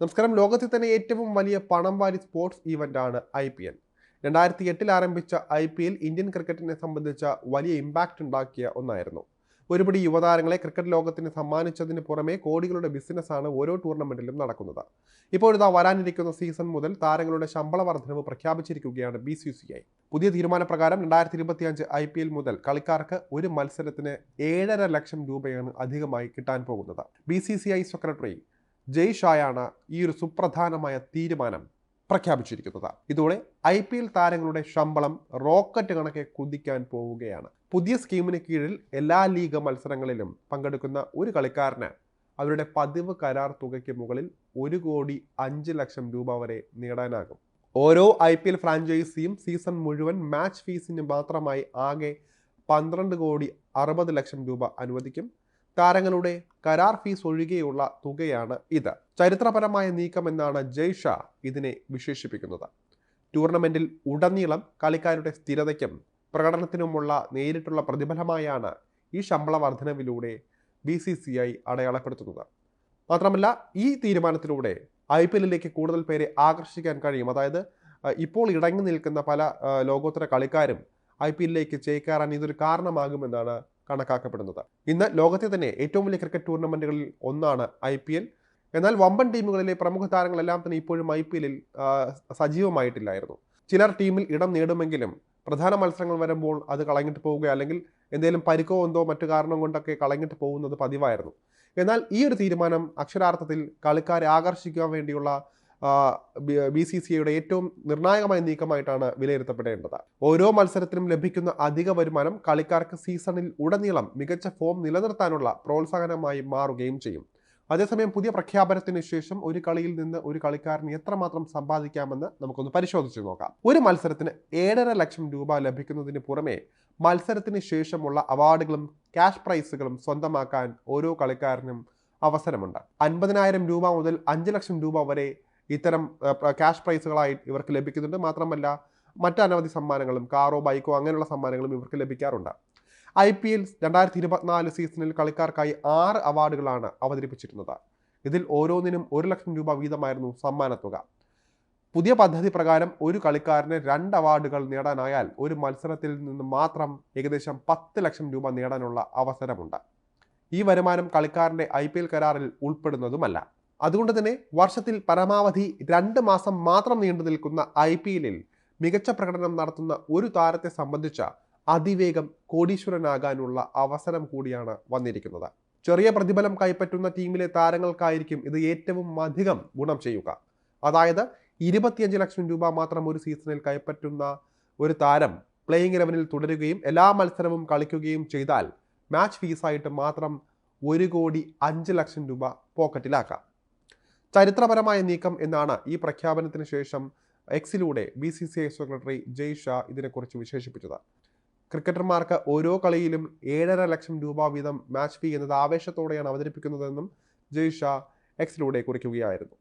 നമസ്കാരം. ലോകത്തിൽ തന്നെ ഏറ്റവും വലിയ പണം വാരി സ്പോർട്സ് ഈവന്റാണ് ഐ പി എൽ രണ്ടായിരത്തി എട്ടിൽ ആരംഭിച്ച ഐ പി എൽ ഇന്ത്യൻ ക്രിക്കറ്റിനെ സംബന്ധിച്ച വലിയ ഇമ്പാക്റ്റ് ഉണ്ടാക്കിയ ഒന്നായിരുന്നു. ഒരുപടി യുവതാരങ്ങളെ ക്രിക്കറ്റ് ലോകത്തിന് സമ്മാനിച്ചതിന് പുറമെ കോടികളുടെ ബിസിനസ്സാണ് ഓരോ ടൂർണമെന്റിലും നടക്കുന്നത്. ഇപ്പോഴിതാ വരാനിരിക്കുന്ന സീസൺ മുതൽ താരങ്ങളുടെ ശമ്പള വർധനവ് പ്രഖ്യാപിച്ചിരിക്കുകയാണ് ബി സി സി ഐ പുതിയ തീരുമാനപ്രകാരം രണ്ടായിരത്തി ഇരുപത്തിയഞ്ച് ഐ പി എൽ മുതൽ കളിക്കാർക്ക് ഒരു മത്സരത്തിന് ഏഴര ലക്ഷം രൂപയാണ് അധികമായി കിട്ടാൻ പോകുന്നത്. B C C I secretary Jay ഷായാണ് ഈ ഒരു സുപ്രധാനമായ തീരുമാനം പ്രഖ്യാപിച്ചിരിക്കുന്നത്. ഇതോടെ ഐ പി എൽ താരങ്ങളുടെ ശമ്പളം റോക്കറ്റ് കണക്കെ കുതിക്കാൻ പോവുകയാണ്. പുതിയ സ്കീമിന് കീഴിൽ എല്ലാ ലീഗ് മത്സരങ്ങളിലും പങ്കെടുക്കുന്ന ഒരു കളിക്കാരന് അവരുടെ പതിവ് കരാർ തുകയ്ക്ക് മുകളിൽ ഒരു കോടി അഞ്ച് ലക്ഷം രൂപ വരെ നേടാനാകും. ഓരോ ഐ പി എൽ ഫ്രാഞ്ചൈസിയും സീസൺ മുഴുവൻ മാച്ച് ഫീസിന് മാത്രമായി ആകെ പന്ത്രണ്ട് കോടി അറുപത് ലക്ഷം രൂപ അനുവദിക്കും. താരങ്ങളുടെ കരാർ ഫീസ് ഒഴികെയുള്ള തുകയാണ് ഇത്. ചരിത്രപരമായ നീക്കം എന്നാണ് ജയ് ഷാ ഇതിനെ വിശേഷിപ്പിക്കുന്നത്. ടൂർണമെന്റിൽ ഉടനീളം കളിക്കാരുടെ സ്ഥിരതയ്ക്കും പ്രകടനത്തിനുമുള്ള നേരിട്ടുള്ള പ്രതിഫലമായാണ് ഈ ശമ്പള വർധനവിലൂടെ ബി സി സി ഐ അടയാളപ്പെടുത്തുന്നത്. മാത്രമല്ല ഈ തീരുമാനത്തിലൂടെ ഐ പി എല്ലിലേക്ക് കൂടുതൽ പേരെ ആകർഷിക്കാൻ കഴിയും. അതായത് ഇപ്പോൾ ഇടങ്ങി നിൽക്കുന്ന പല ലോകോത്തര കളിക്കാരും ഐ പി എല്ലിലേക്ക് ചേക്കേറാൻ ഇതൊരു കാരണമാകുമെന്നാണ് കണക്കാക്കപ്പെടുന്നത്. ഇന്ന് ലോകത്തെ തന്നെ ഏറ്റവും വലിയ ക്രിക്കറ്റ് ടൂർണമെന്റുകളിൽ ഒന്നാണ് ഐ പി എൽ എന്നാൽ വമ്പൻ ടീമുകളിലെ പ്രമുഖ താരങ്ങളെല്ലാം തന്നെ ഇപ്പോഴും ഐ പി എല്ലിൽ സജീവമായിട്ടില്ലായിരുന്നു. ചിലർ ടീമിൽ ഇടം നേടുമെങ്കിലും പ്രധാന മത്സരങ്ങൾ വരുമ്പോൾ അത് കളഞ്ഞിട്ട് പോവുക അല്ലെങ്കിൽ എന്തെങ്കിലും പരിക്കോ എന്തോ മറ്റു കാരണം കൊണ്ടൊക്കെ കളഞ്ഞിട്ട് പോകുന്നത് പതിവായിരുന്നു. എന്നാൽ ഈ ഒരു തീരുമാനം അക്ഷരാർത്ഥത്തിൽ കളിക്കാരെ ആകർഷിക്കാൻ വേണ്ടിയുള്ള ബി സി സി ഐയുടെ ഏറ്റവും നിർണായകമായ നീക്കമായിട്ടാണ് വിലയിരുത്തപ്പെടേണ്ടത്. ഓരോ മത്സരത്തിനും ലഭിക്കുന്ന അധിക വരുമാനം കളിക്കാർക്ക് സീസണിൽ ഉടനീളം മികച്ച ഫോം നിലനിർത്താനുള്ള പ്രോത്സാഹനമായി മാറുകയും ചെയ്യും. അതേസമയം പുതിയ പ്രഖ്യാപനത്തിന് ശേഷം ഒരു കളിയിൽ നിന്ന് ഒരു കളിക്കാരന് എത്രമാത്രം സമ്പാദിക്കാമെന്ന് നമുക്കൊന്ന് പരിശോധിച്ച് നോക്കാം. ഒരു മത്സരത്തിന് ഏഴര ലക്ഷം രൂപ ലഭിക്കുന്നതിന് പുറമെ മത്സരത്തിന് ശേഷമുള്ള അവാർഡുകളും ക്യാഷ് പ്രൈസുകളും സ്വന്തമാക്കാൻ ഓരോ കളിക്കാരനും അവസരമുണ്ട്. അൻപതിനായിരം രൂപ മുതൽ അഞ്ച് ലക്ഷം രൂപ വരെ ഇത്തരം ക്യാഷ് പ്രൈസുകളായി ഇവർക്ക് ലഭിക്കുന്നുണ്ട്. മാത്രമല്ല മറ്റനവധി സമ്മാനങ്ങളും കാറോ ബൈക്കോ അങ്ങനെയുള്ള സമ്മാനങ്ങളും ഇവർക്ക് ലഭിക്കാറുണ്ട്. ഐ പി എൽ രണ്ടായിരത്തി ഇരുപത്തിനാല് സീസണിൽ കളിക്കാർക്കായി ആറ് അവാർഡുകളാണ് അവതരിപ്പിച്ചിരുന്നത്. ഇതിൽ ഓരോന്നിനും ഒരു ലക്ഷം രൂപ വീതമായിരുന്നു സമ്മാനത്തുക പുതിയ പദ്ധതി പ്രകാരം ഒരു കളിക്കാരന് രണ്ട് അവാർഡുകൾ നേടാനായാൽ ഒരു മത്സരത്തിൽ നിന്ന് മാത്രം ഏകദേശം പത്ത് ലക്ഷം രൂപ നേടാനുള്ള അവസരമുണ്ട്. ഈ വരുമാനം കളിക്കാരന്റെ ഐ കരാറിൽ ഉൾപ്പെടുന്നതുമല്ല. അതുകൊണ്ട് തന്നെ വർഷത്തിൽ പരമാവധി രണ്ട് മാസം മാത്രം നീണ്ടു നിൽക്കുന്ന ഐ പി എല്ലിൽ മികച്ച പ്രകടനം നടത്തുന്ന ഒരു താരത്തെ സംബന്ധിച്ച അതിവേഗം കോടീശ്വരനാകാനുള്ള അവസരം കൂടിയാണ് വന്നിരിക്കുന്നത്. ചെറിയ പ്രതിഫലം കൈപ്പറ്റുന്ന ടീമിലെ താരങ്ങൾക്കായിരിക്കും ഇത് ഏറ്റവും അധികം ഗുണം ചെയ്യുക. അതായത് ഇരുപത്തിയഞ്ച് ലക്ഷം രൂപ മാത്രം ഒരു സീസണിൽ കൈപ്പറ്റുന്ന ഒരു താരം പ്ലേയിങ് ഇലവനിൽ തുടരുകയും എല്ലാ മത്സരവും കളിക്കുകയും ചെയ്താൽ മാച്ച് ഫീസായിട്ട് മാത്രം ഒരു കോടി അഞ്ച് ലക്ഷം രൂപ പോക്കറ്റിലാക്കാം ചരിത്രപരമായ നീക്കം എന്നാണ് ഈ പ്രഖ്യാപനത്തിന് ശേഷം എക്സിലൂടെ B C C I secretary Jay Shah ഇതിനെക്കുറിച്ച് വിശേഷിപ്പിച്ചത്. ക്രിക്കറ്റർമാർക്ക് ഓരോ കളിയിലും ഏഴര ലക്ഷം രൂപ വീതം മാച്ച് ഫീ എന്നത് ആവേശത്തോടെയാണ് അവതരിപ്പിക്കുന്നതെന്നും ജയ് ഷാ എക്സിലൂടെ കുറിക്കുകയായിരുന്നു.